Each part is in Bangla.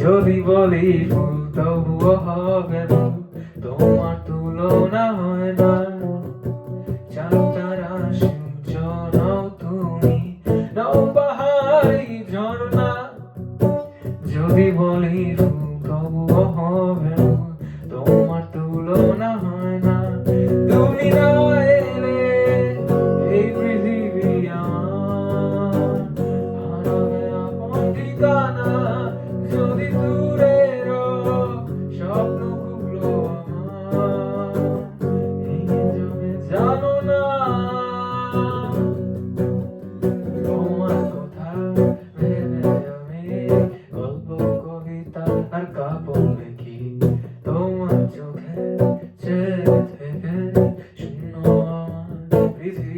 যদি বলি ফুল তবুও হবে ভুল তোমার তুলনা হয় না। সূর্য নও তুমি নও পাহাড়ি ঝর্ণা। যদি বলি ফুল তবুও হবে ভুল তোমার তুলনা হয় না। তুমি না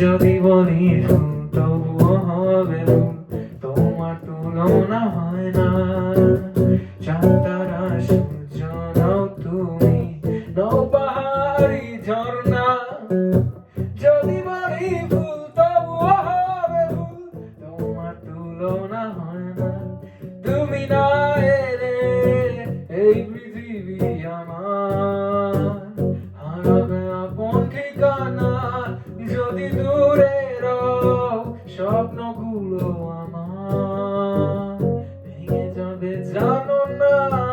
যদি বলি ফুল তবুও হবে তোমার তুলনা হয় না। চাতারা সূর্য নও তুমি, নও পাহাড়ি ঝর্ণা। যদি বলি ফুল তবুও হবে তোমার তুলনা হয় না। তুমি না স্বপ্নগুলো আমার ভেঙে যাবে জানো না।